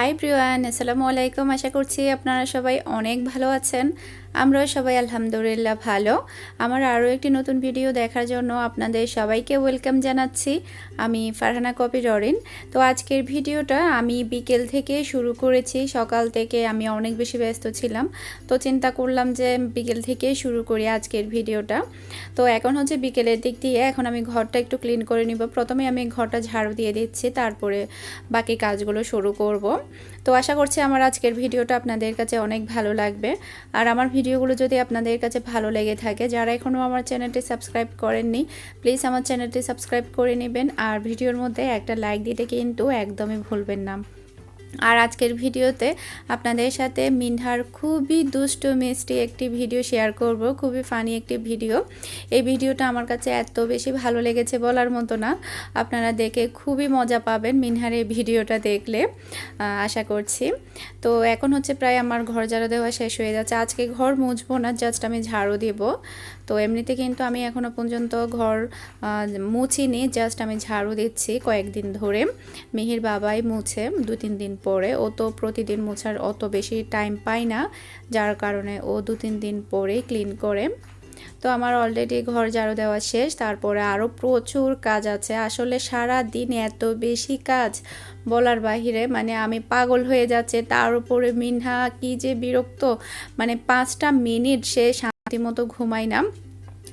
High Priyan আসসালামু আলাইকুম আশা করছি আপনারা সবাই অনেক ভালো আছেন। আমরাও সবাই আলহামদুলিল্লাহ ভালো। আমার আরও একটি নতুন ভিডিও দেখার জন্য আপনাদের সবাইকে ওয়েলকাম জানাচ্ছি। আমি ফারহানা কপি ররিন তো আজকের ভিডিওটা আমি বিকেল থেকে শুরু করেছি। সকাল থেকে আমি অনেক বেশি ব্যস্ত ছিলাম। তো চিন্তা করলাম যে বিকেল থেকে শুরু করি আজকের ভিডিওটা। তো এখন হচ্ছে বিকেলের দিক দিয়ে এখন আমি ঘরটা একটু ক্লিন করে নিব। প্রথমে আমি ঘরটা ঝাড়ু দিয়ে দিচ্ছি, তারপরে বাকি কাজগুলো শুরু করব। তো আশা করছি আমার আজকের ভিডিওটা আপনাদের কাছে অনেক ভালো লাগবে। আর আমার ভিডিওগুলো যদি আপনাদের কাছে ভালো লেগে থাকে, যারা এখনও আমার চ্যানেলটি সাবস্ক্রাইব করেননি, প্লিজ আমার চ্যানেলটি সাবস্ক্রাইব করে নেবেন। আর ভিডিওর মধ্যে একটা লাইক দিতে কিন্তু একদমই ভুলবেন না। আর আজকের ভিডিওতে আপনাদের সাথে মিনহার খুবই দুষ্ট, মিষ্টি একটি ভিডিও শেয়ার করব, খুবই ফানি একটি ভিডিও। এই ভিডিওটা আমার কাছে এত বেশি ভালো লেগেছে বলার মতো না। আপনারা দেখে খুবই মজা পাবেন মিনহার এই ভিডিওটা দেখলে আশা করছি। তো এখন হচ্ছে প্রায় আমার ঘর ঝাড়ু দেওয়া শেষ হয়ে যাচ্ছে। আজকে ঘর মুছবো না জাস্ট আমি ঝাড়ু দিব। তো এমনিতে কিন্তু আমি এখনও পর্যন্ত ঘর মুছিনি জাস্ট আমি ঝাড়ু দিচ্ছি কয়েকদিন ধরে। মিহির বাবাই মুছে দু তিন দিন পরে। ও তো প্রতিদিন মোছার অত বেশি টাইম পায় না, যার কারণে ও দু তিন দিন পরেই ক্লিন করে। তো আমার অলরেডি ঘর ঝাড়ু দেওয়া শেষ, তারপরে আরও প্রচুর কাজ আছে। আসলে সারা দিন এত বেশি কাজ বলার বাহিরে মানে আমি পাগল হয়ে যাচ্ছে। তার উপরে মিনহা কি যে বিরক্ত মানে পাঁচটা মিনিট সে মতো ঘুমাই না।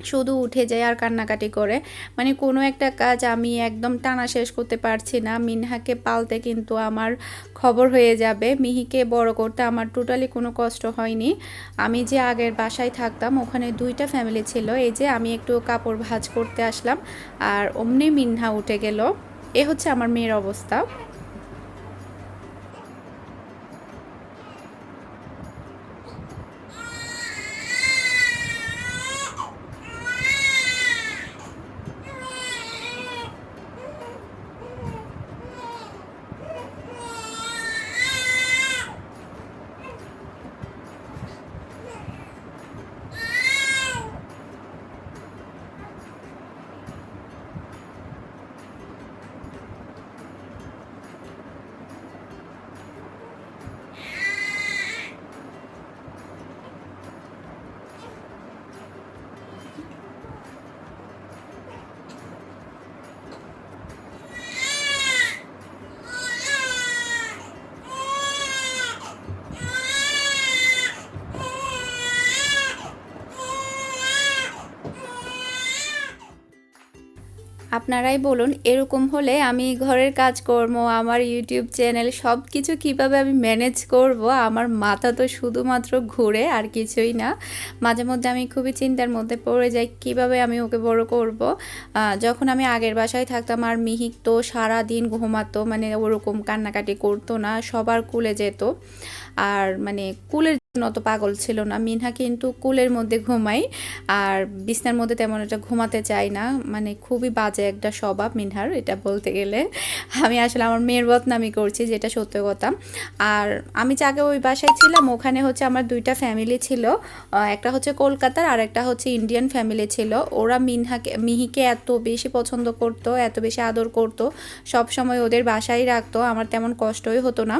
শুধু উঠে যায় আর কান্নাকাটি করে। মানে কোনো একটা কাজ আমি একদম টানা শেষ করতে পারছি না। মিনহাকে পালতে কিন্তু আমার খবর হয়ে যাবে। মিহিকে বড় করতে আমার টোটালি কোনো কষ্ট হয়নি। আমি যে আগের বাসায় থাকতাম, ওখানে দুইটা ফ্যামিলি ছিল। এই যে আমি একটু কাপড় ভাজ করতে আসলাম আর অমনি মিনহা উঠে গেল। এ হচ্ছে আমার মেয়ের অবস্থা। আপনারাই বলুন, এরকম হলে আমি ঘরের কাজকর্ম, আমার ইউটিউব চ্যানেল সব কিছু কীভাবে আমি ম্যানেজ করব, আমার মাথা তো শুধুমাত্র ঘুরে আর কিছুই না। মাঝে মধ্যে আমি খুবই চিন্তার মধ্যে পড়ে যাই, কীভাবে আমি ওকে বড় করব। যখন আমি আগের বাসায় থাকতাম, আর মিহিক তো সারা দিন ঘুমাতো মানে ওরকম কান্নাকাটি করতো না, সবার কুলে যেত। আর মানে কুলের অত পাগল ছিল না। মিনহা কিন্তু কুলের মধ্যে ঘুমাই আর বিছনার মধ্যে তেমন একটা ঘুমাতে চাই না। মানে খুবই বাজে একটা স্বভাব মিনহার, এটা বলতে গেলে। আমি আসলে আমার মেয়ের বদনামি করছি, যেটা সত্য কথা। আর আমি যাকে ওই বাসায় ছিলাম, ওখানে হচ্ছে আমার দুইটা ফ্যামিলি ছিল। একটা হচ্ছে কলকাতার আর একটা হচ্ছে ইন্ডিয়ান ফ্যামিলি ছিল। ওরা মিনহাকে, মিহিকে এত বেশি পছন্দ করতো, এত বেশি আদর করতো সব সময় ওদের বাসায় রাখতো। আমার তেমন কষ্টই হতো না।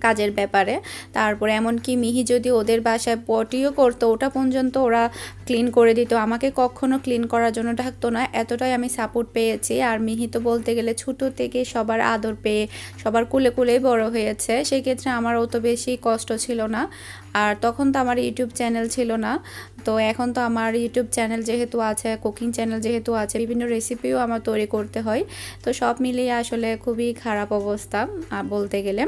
কাজের ব্যাপারে। তারপরে এমনকি মিহি যদি ওদের বাসায় পটিও করতো, ওটা পর্যন্ত ওরা ক্লিন করে দিত। আমাকে কখনো ক্লিন করার জন্য ডাকতো না, এতটাই আমি সাপোর্ট পেয়েছি। আর মিহি তো বলতে গেলে ছোটো থেকে সবার আদর পেয়ে, সবার কুলে কুলেই বড় হয়েছে। সেক্ষেত্রে আমার অত বেশি কষ্ট ছিল না। আর তখন তো আমার ইউটিউব চ্যানেল ছিল না। তো এখন তো আমার ইউটিউব চ্যানেল যেহেতু আছে, কুকিং চ্যানেল যেহেতু আছে, বিভিন্ন রেসিপিও আমার তৈরি করতে হয়। তো সব মিলিয়ে আসলে খুবই খারাপ অবস্থা বলতে গেলে।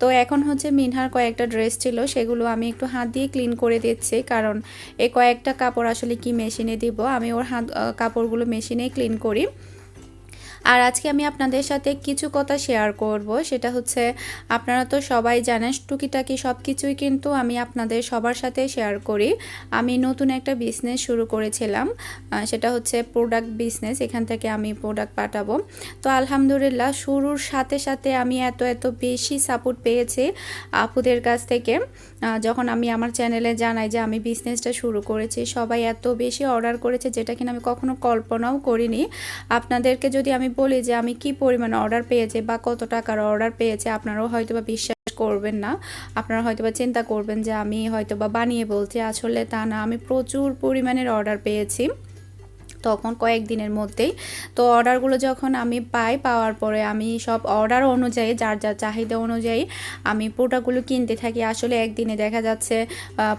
তো এখন হচ্ছে মিনহার কয়েকটা ড্রেস ছিল, সেগুলো আমি একটু হাত দিয়ে ক্লিন করে দিচ্ছি। কারণ এই কয়েকটা কাপড় আসলে কি মেশিনে দিব, আমি ওর হাত কাপড়গুলো মেশিনেই ক্লিন করি। আর আজকে আমি আপনাদের সাথে কিছু কথা শেয়ার করব। সেটা হচ্ছে, আপনারা তো সবাই জানেন, টুকিটাকি সব কিছুই কিন্তু আমি আপনাদের সবার সাথে শেয়ার করি। আমি নতুন একটা বিজনেস শুরু করেছিলাম সেটা হচ্ছে প্রোডাক্ট বিজনেস এখান থেকে আমি প্রোডাক্ট পাঠাবো। তো আলহামদুলিল্লাহ, শুরুর সাথে সাথে আমি এত এত বেশি সাপোর্ট পেয়েছি আপুদের কাছ থেকে। যখন আমি আমার চ্যানেলে জানাই যে আমি বিজনেসটা শুরু করেছি, সবাই এত বেশি অর্ডার করেছে যেটা কিনা আমি কখনো কল্পনাও করিনি। আপনাদেরকে যদি আমি আমি বলি যে আমি কি পরিমাণ অর্ডার পেয়েছি বা কত টাকার অর্ডার পেয়েছে, আপনারাও হয়তো বা বিশ্বাস করবেন না। আপনারা হয়তো বা চিন্তা করবেন যে আমি হয়তো বা বানিয়ে বলছি, আসলে তা না, আমি প্রচুর পরিমাণের অর্ডার পেয়েছি। তখন কয়েকদিনের মধ্যেই। তো অর্ডারগুলো যখন আমি পাই, পাওয়ার পরে আমি সব অর্ডার অনুযায়ী, যার যার চাহিদা অনুযায়ী আমি প্রোডাক্টগুলো কিনতে থাকি। আসলে একদিনে দেখা যাচ্ছে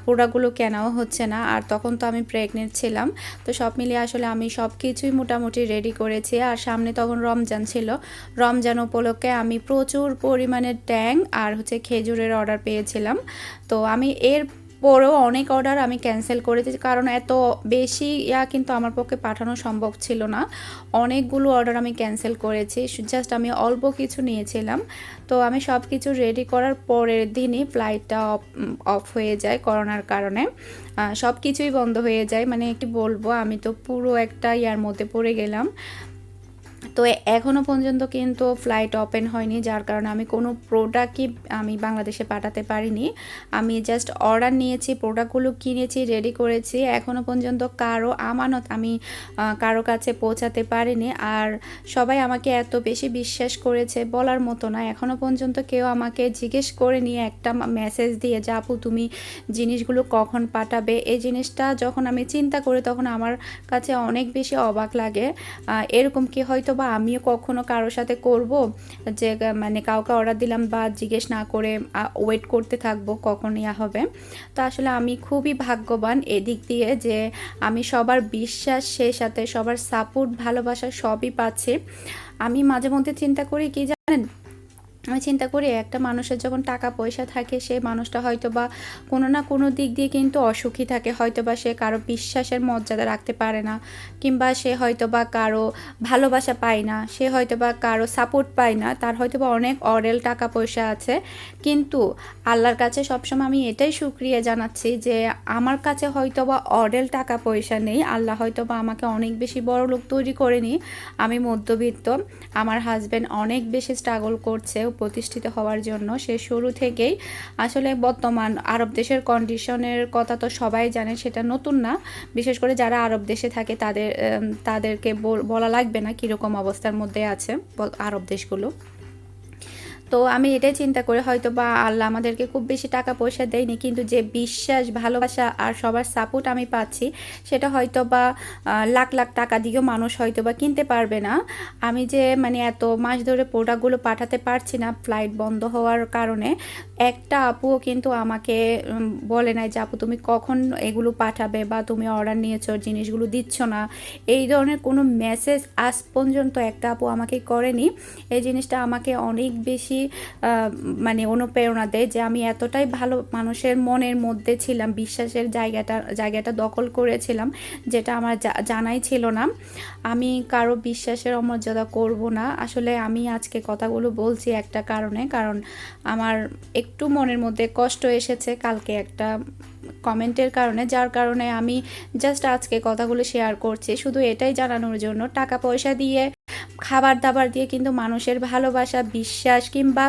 প্রোডাক্টগুলো কেনাও হচ্ছে না, আর তখন তো আমি প্রেগনেন্ট ছিলাম। তো সব মিলিয়ে আসলে আমি সব কিছুই মোটামুটি রেডি করেছি। আর সামনে তখন রমজান ছিল। রমজান উপলক্ষে আমি প্রচুর পরিমাণে ট্যাং আর হচ্ছে খেজুরের অর্ডার পেয়েছিলাম। তো আমি এর পরেও অনেক অর্ডার আমি ক্যান্সেল করেছি, কারণ এত বেশি ইয়া কিন্তু আমার পক্ষে পাঠানো সম্ভব ছিল না। অনেকগুলো অর্ডার আমি ক্যান্সেল করেছি জাস্ট আমি অল্প কিছু নিয়েছিলাম। তো আমি সব কিছু রেডি করার পরের দিনই ফ্লাইটটা অফ হয়ে যায় করোনার কারণে। সব কিছুই বন্ধ হয়ে যায় মানে কি বলব, আমি তো পুরো একটা ইয়ার মধ্যে পড়ে গেলাম। তো এখনও পর্যন্ত কিন্তু ফ্লাইট ওপেন হয়নি, যার কারণে আমি কোনো প্রোডাক্টই আমি বাংলাদেশে পাঠাতে পারিনি। আমি জাস্ট অর্ডার নিয়েছি প্রোডাক্টগুলো কিনেছি রেডি করেছি। এখনও পর্যন্ত কারও আমানত আমি কারও কাছে পৌঁছাতে পারিনি। আর সবাই আমাকে এত বেশি বিশ্বাস করেছে বলার মতো না। এখনও পর্যন্ত কেউ আমাকে জিজ্ঞেস করে নিয়ে একটা মেসেজ দিয়ে যে, আপু, তুমি জিনিসগুলো কখন পাঠাবে? এই জিনিসটা যখন আমি চিন্তা করি, তখন আমার কাছে অনেক বেশি অবাক লাগে। এরকম কি হয়তো বা আমিও কখনো কারোর সাথে করব, যে মানে কাউকে অর্ডার দিলাম বা জিজ্ঞেস না করে ওয়েট করতে থাকব, কখন ইয়া হবে। তো আসলে আমি খুবই ভাগ্যবান এদিক দিয়ে যে, আমি সবার বিশ্বাস সেই সাথে সবার সাপোর্ট ভালোবাসা সবই পাচ্ছি। আমি মাঝে মধ্যে চিন্তা করি, কি জানেন? আমি চিন্তা করি একটা মানুষের যখন টাকা পয়সা থাকে, সে মানুষটা হয়তো বা কোনো না কোনো দিক দিয়ে কিন্তু অসুখী থাকে। হয়তো বা সে কারও বিশ্বাসের মর্যাদা রাখতে পারে না, কিংবা সে হয়তো বা কারও ভালোবাসা পায় না, সে হয়তো বা কারও সাপোর্ট পায় না, তার হয়তো বা অনেক অরেল টাকা পয়সা আছে। কিন্তু আল্লাহর কাছে সবসময় আমি এটাই সুক্রিয়া জানাচ্ছি যে আমার কাছে হয়তো বা অরেল টাকা পয়সা নেই, আল্লাহ হয়তো বা আমাকে অনেক বেশি বড় লোক তৈরি করেনি। আমি মধ্যবিত্ত, আমার হাজব্যান্ড অনেক বেশি স্ট্রাগল করছে প্রতিষ্ঠিত হওয়ার জন্য সে শুরু থেকেই আসলে বর্তমান আরব দেশের কন্ডিশনের কথা তো সবাই জানে, সেটা নতুন না। বিশেষ করে যারা আরব দেশে থাকে, তাদের তাদেরকে বলা লাগবে না কীরকম অবস্থার মধ্যে আছে আরব দেশগুলো। তো আমি এটাই চিন্তা করে হয়তো বা আল্লাহ আমাদেরকে খুব বেশি টাকা পয়সা দেয়নি, কিন্তু যে বিশ্বাস, ভালোবাসা আর সবার সাপোর্ট আমি পাচ্ছি, সেটা হয়তো বা লাখ লাখ টাকা দিয়েও মানুষ হয়তো বা কিনতে পারবে না। আমি যে মানে এত মাস ধরে প্রোডাক্টগুলো পাঠাতে পারছি না ফ্লাইট বন্ধ হওয়ার কারণে, একটা আপুও কিন্তু আমাকে বলে নাই যে, আপু, তুমি কখন এগুলো পাঠাবে বা তুমি অর্ডার নিয়েছো, জিনিসগুলো দিচ্ছ না? এই ধরনের কোনো মেসেজ আজ পর্যন্ত একটা আপু আমাকে করেনি। এই জিনিসটা আমাকে অনেক বেশি মানে অনুপ্রেরণা দেয় যে আমি এতটাই ভালো মানুষের মনের মধ্যে ছিলাম, বিশ্বাসের জায়গাটা জায়গাটা দখল করেছিলাম, যেটা আমার জানাই ছিল না। আমি কারও বিশ্বাসের অমর্যাদা করব না। আসলে আমি আজকে কথাগুলো বলছি একটা কারণে, কারণ আমার একটু মনের মধ্যে কষ্ট এসেছে, কালকে একটা কমেন্টের কারণে, যার কারণে আমি জাস্ট আজকে কথাগুলো শেয়ার করছি। শুধু এটাই জানানোর জন্য, টাকা পয়সা দিয়ে, খাবার দাবার দিয়ে কিন্তু মানুষের ভালোবাসা, বিশ্বাস কিংবা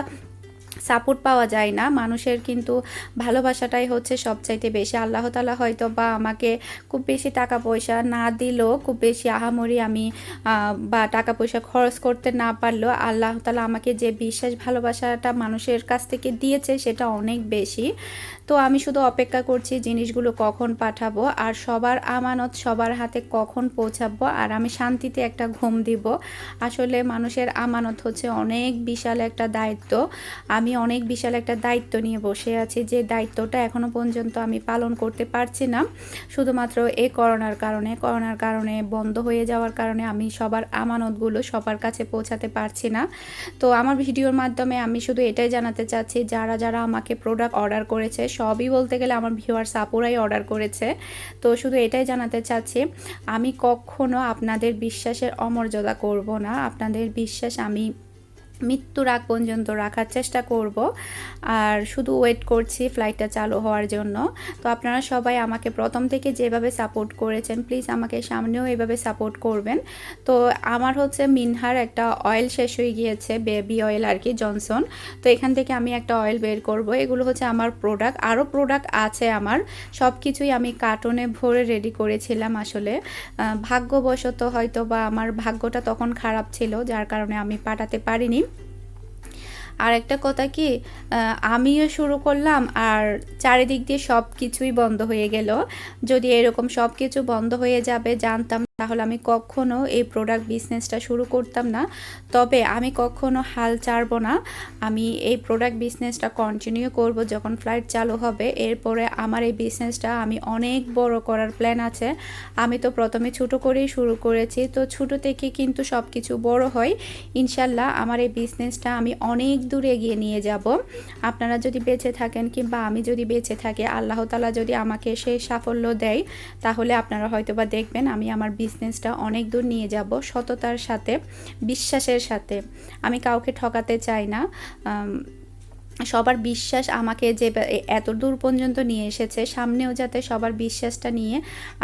সাপোর্ট পাওয়া যায় না। মানুষের কিন্তু ভালোবাসাটাই হচ্ছে সবচাইতে বেশি। আল্লাহ তালা হয়তো বা আমাকে খুব বেশি টাকা পয়সা না দিলেও খুব বেশি আহামরি আমি বা টাকা পয়সা খরচ করতে না পারলেও আল্লাহ তালা আমাকে যে বিশ্বাস, ভালোবাসাটা মানুষের কাছ থেকে দিয়েছে সেটা অনেক বেশি। তো আমি শুধু অপেক্ষা করছি জিনিসগুলো কখন পাঠাবো আর সবার আমানত সবার হাতে কখন পৌঁছাবো আর আমি শান্তিতে একটা ঘুম দিব। আসলে মানুষের আমানত হচ্ছে অনেক বিশাল একটা দায়িত্ব। আমি অনেক বিশাল একটা দায়িত্ব নিয়ে বসে আছি যে দায়িত্বটা এখনও পর্যন্ত আমি পালন করতে পারছি না। শুধুমাত্র এই করোনার কারণে করোনার কারণে, বন্ধ হয়ে যাওয়ার কারণে আমি সবার আমানতগুলো সবার কাছে পৌঁছাতে পারছি না। তো আমার ভিডিওর মাধ্যমে আমি শুধু এটাই জানাতে চাচ্ছি, যারা যারা আমাকে প্রোডাক্ট অর্ডার করেছে সবই বলতে গেলে আমার ভিউয়ার্স সাপোরাই অর্ডার করেছে। তো শুধু এটাই জানাতে চাচ্ছি, আমি কখনো আপনাদের বিশ্বাসের অমর্যাদা করব না। আপনাদের বিশ্বাস আমি মৃত্যুর আগ পর্যন্ত রাখার চেষ্টা করব। আর শুধু ওয়েট করছি ফ্লাইটটা চালু হওয়ার জন্য। তো আপনারা সবাই আমাকে প্রথম থেকে যেভাবে সাপোর্ট করেছেন প্লিজ আমাকে সামনেও এভাবে সাপোর্ট করবেন। তো আমার হচ্ছে মিনহার একটা অয়েল শেষ হয়ে গিয়েছে বেবি অয়েল আর কি জনসন তো এখান থেকে আমি একটা অয়েল বের করব। এগুলো হচ্ছে আমার প্রোডাক্ট আরও প্রোডাক্ট আছে আমার। সব কিছুই আমি কার্টনে ভরে রেডি করেছিলাম আসলে। ভাগ্যবশত হয়তো বা আমার ভাগ্যটা তখন খারাপ ছিল, যার কারণে আমি পাঠাতে পারিনি। আর একটা কথা কি আমিও শুরু করলাম আর চারিদিক দিয়ে সব কিছুই বন্ধ হয়ে গেল। যদি এরকম সব কিছু বন্ধ হয়ে যাবে, জানতাম তাহলে আমি কখনো এই প্রোডাক্ট বিজনেসটা শুরু করতাম না। তবে আমি কখনো হাল ছাড়বো না। আমি এই প্রোডাক্ট বিজনেসটা কন্টিনিউ করব যখন ফ্লাইট চালু হবে। এরপরে আমার এই বিজনেসটা আমি অনেক বড় করার প্ল্যান আছে। আমি তো প্রথমে ছোট করেই শুরু করেছি। তো ছোট থেকে কিন্তু সব কিছু বড় হয়। ইনশাল্লাহ আমার এই বিজনেসটা আমি অনেক দূর এগিয়ে নিয়ে যাব। আপনারা যদি বেঁচে থাকেন কিংবা আমি যদি বেঁচে থাকি, আল্লাহ তালা যদি আমাকে সেই সাফল্য দেয়, তাহলে আপনারা হয়তো বা দেখবেন আমি আমার বিজনেসটা অনেক দূর নিয়ে যাব সততার সাথে, বিশ্বাসের সাথে। আমি কাউকে ঠকাতে চাই না। সবার বিশ্বাস আমাকে যে এত দূর পর্যন্ত নিয়ে এসেছে, সামনেও যাতে সবার বিশ্বাসটা নিয়ে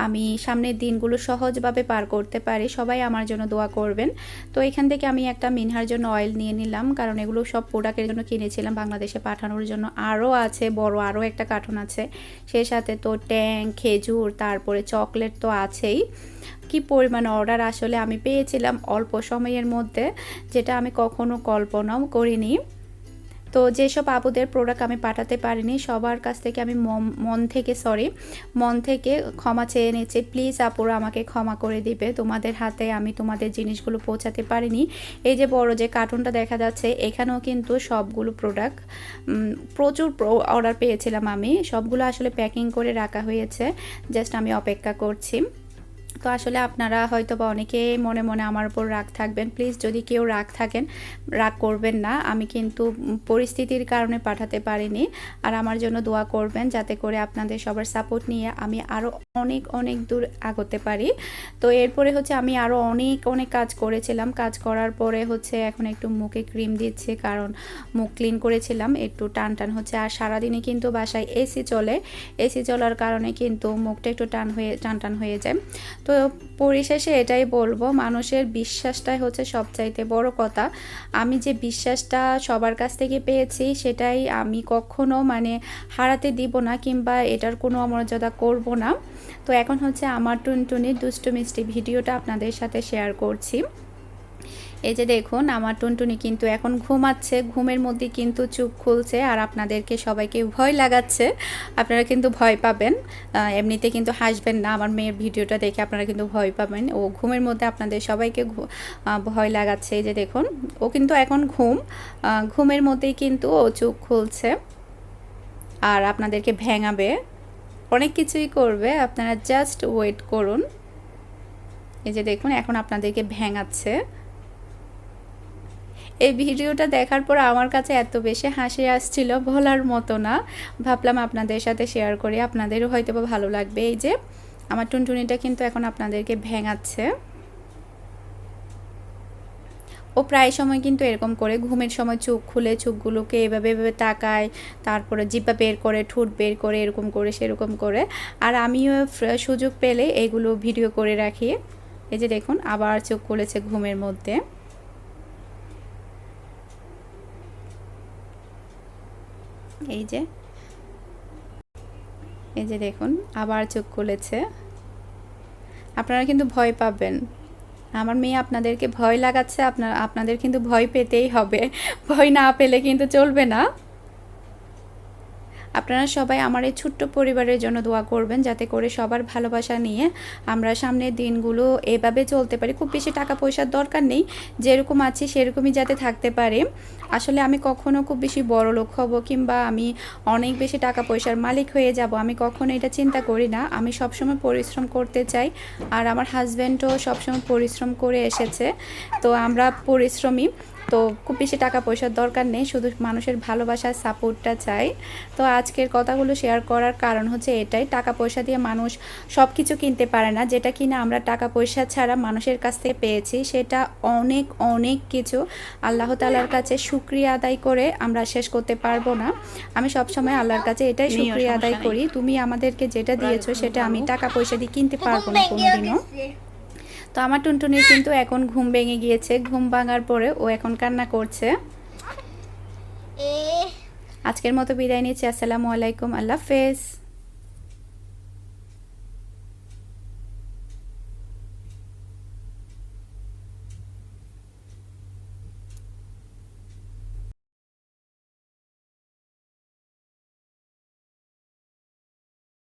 আমি সামনের দিনগুলো সহজভাবে পার করতে পারি, সবাই আমার জন্য দোয়া করবেন। তো এখান থেকে আমি একটা মিনহার জন্য অয়েল নিয়ে নিলাম, কারণ এগুলো সব প্রোডাক্টের জন্য কিনেছিলাম, বাংলাদেশে পাঠানোর জন্য। আরও আছে, বড় আরও একটা কার্টুন আছে। সেই সাথে তো ট্যাং, খেজুর, তারপরে চকলেট তো আছেই। কি পরিমাণ অর্ডার আসলে আমি পেয়েছিলাম অল্প সময়ের মধ্যে, যেটা আমি কখনো কল্পনাও করিনি। তো যেসব আপুদের প্রোডাক্ট আমি পাঠাতে পারিনি, সবার কাছ থেকে আমি মন- মন থেকে সরি মন থেকে ক্ষমা চেয়ে নিচ্ছি। প্লিজ আপুরা আমাকে ক্ষমা করে দিবে। তোমাদের হাতে আমি তোমাদের জিনিসগুলো পৌঁছাতে পারিনি। এই যে বড় যে কার্টুনটা দেখা যাচ্ছে, এখানেও কিন্তু সবগুলো প্রোডাক্ট প্রচুর অর্ডার পেয়েছিলাম আমি। সবগুলো আসলে প্যাকিং করে রাখা হয়েছে। জাস্ট আমি অপেক্ষা করছি। তো আসলে আপনারা হয়তো বা অনেকে মনে মনে আমার উপর রাগ থাকবেন। প্লিজ যদি কেউ রাগ থাকেন, রাগ করবেন না। আমি কিন্তু পরিস্থিতির কারণে পাঠাতে পারিনি। আর আমার জন্য দোয়া করবেন যাতে করে আপনাদের সবার সাপোর্ট নিয়ে আমি আরও অনেক অনেক দূর আগতে পারি। তো এরপরে হচ্ছে আমি আরও অনেক অনেক কাজ করেছিলাম। কাজ করার পরে হচ্ছে এখন একটু মুখে ক্রিম দিচ্ছে কারণ মুখ ক্লিন করেছিলাম। একটু টান টান হচ্ছে। আর সারাদিনে কিন্তু বাসায় এসি চলে। এসি চলার কারণে কিন্তু মুখটা একটু টান হয়ে, টান টান হয়ে যায়। তো পরিশেষে এটাই বলব, মানুষের বিশ্বাসটাই হচ্ছে সবচাইতে বড় কথা। আমি যে বিশ্বাসটা সবার কাছ থেকে পেয়েছি, সেটাই আমি কখনো মানে হারাতে দিব না কিংবা এটার কোনো অমর্যাদা করব না। তো এখন হচ্ছে আমার টুনটুনির দুষ্টু মিষ্টি ভিডিওটা আপনাদের সাথে শেয়ার করছি। এই যে দেখুন, আমার টুনটুনি কিন্তু এখন ঘুমাচ্ছে, ঘুমের মধ্যে কিন্তু চুপ খুলছে আর আপনাদেরকে সবাইকে ভয় লাগাচ্ছে। আপনারা কিন্তু ভয় পাবেন। এমনিতে কিন্তু হাসবেন না, আমার মেয়ের ভিডিওটা দেখে আপনারা কিন্তু ভয় পাবেন। ও ঘুমের মধ্যে আপনাদের সবাইকে ভয় লাগাচ্ছে। এই যে দেখুন, ও কিন্তু এখন ঘুম ঘুমের মধ্যেই কিন্তু ও চোখ খুলছে আর আপনাদেরকে ভেঙাবে। অনেক কিছুই করবে, আপনারা জাস্ট ওয়েট করুন। এই যে দেখুন, এখন আপনাদেরকে ভেঙাচ্ছে। এই ভিডিওটা দেখার পর আমার কাছে এত বেশি হাসি আসছিল বলার মতো না। ভাবলাম আপনাদের সাথে শেয়ার করি। আপনাদেরও হয়তো ভালো লাগবে। এই যে, আমার টুনটুনিটা কিন্তু এখন আপনাদেরকে ভেঙাচ্ছে। ও প্রায় সময় কিন্তু এরকম করে ঘুমের সময় চোখ খুলে চোখগুলোকে এভাবে এভাবে তাকায়, তারপরে জিব্বা বের করে, ঠোঁট বের করে, এরকম করে, সেরকম করে। আর আমিও সুযোগ পেলে এগুলো ভিডিও করে রাখি। এই যে দেখুন, আবার চোখ খুলেছে ঘুমের মধ্যে। এই যে। এই যে দেখুন, আবার চোখ খুলেছে। আপনারা কিন্তু ভয় পাবেন। আমার মেয়ে আপনাদেরকে ভয় লাগাচ্ছে, আপনার, আপনাদের কিন্তু ভয় পেতেই হবে। ভয় না পেলে কিন্তু চলবে না। আপনারা সবাই আমার এই ছোট্ট পরিবারের জন্য দোয়া করবেন যাতে করে সবার ভালোবাসা নিয়ে আমরা সামনের দিনগুলো এভাবে চলতে পারি। খুব বেশি টাকা পয়সার দরকার নেই, যেরকম আছি সেরকমই যাতে থাকতে পারে। আসলে আমি কখনো খুব বেশি বড় লোক হব কিংবা আমি অনেক বেশি টাকা পয়সার মালিক হয়ে যাব, আমি কখনো এটা চিন্তা করি না। আমি সবসময় পরিশ্রম করতে চাই আর আমার হাজব্যান্ডও সবসময় পরিশ্রম করে এসেছে। তো আমরা পরিশ্রমী। তো খুব বেশি টাকা পয়সার দরকার নেই শুধু মানুষের ভালোবাসার সাপোর্টটা চাই। তো আজকের কথাগুলো শেয়ার করার কারণ হচ্ছে এটাই টাকা পয়সা দিয়ে মানুষ সব কিছু কিনতে পারে না যেটা কিনা আমরা টাকা পয়সা ছাড়া মানুষের কাছ থেকে পেয়েছি সেটা অনেক অনেক কিছু আল্লাহ তালার কাছে শুক্রিয়া আদায় করে আমরা শেষ করতে পারব না। আমি সবসময় আল্লাহর কাছে এটাই নিও, শুক্রিয়া আদায় করি। তুমি আমাদেরকে যেটা দিয়েছ সেটা আমি টাকা পয়সা দিয়ে কিনতে পারব না কোনোদিনও। তো আমার টুনটুনির কিন্তু এখন ঘুম ভেঙে গিয়েছে। ঘুম ভাঙার পরে ও এখন কান্না করছে। আজকের মতো বিদায় নিচ্ছি। আসসালামু আলাইকুম। আল্লাহ হাফেজ।